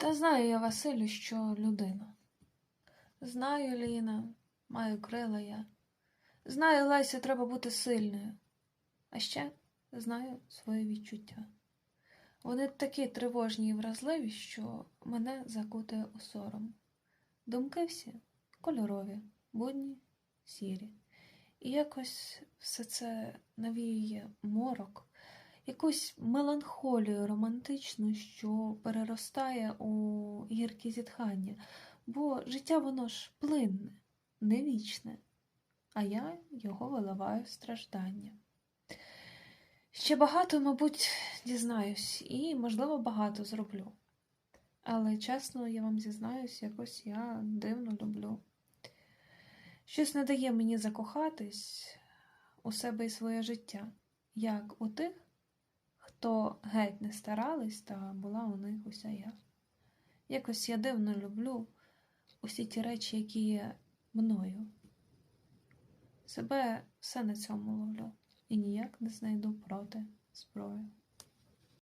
Та знаю я, Василю, що людина. Знаю, Ліна, маю крила я. Знаю, Лесю, треба бути сильною. А ще знаю свої відчуття. Вони такі тривожні і вразливі, що мене закутує у сором. Думки всі кольорові, будні, сірі. І якось все це навіює морок, якусь меланхолію романтичну, що переростає у гіркі зітхання, бо життя воно ж плинне, не вічне, а я його виливаю в страждання. Ще багато, мабуть, дізнаюсь і, можливо, багато зроблю. Але чесно, я вам зізнаюсь, якось я дивно люблю. Щось не дає мені закохатись у себе і своє життя, як у тих, хто геть не старались, та була у них уся я. Якось я дивно люблю усі ті речі, які є мною. Себе все на цьому ловлю і ніяк не знайду проти зброю.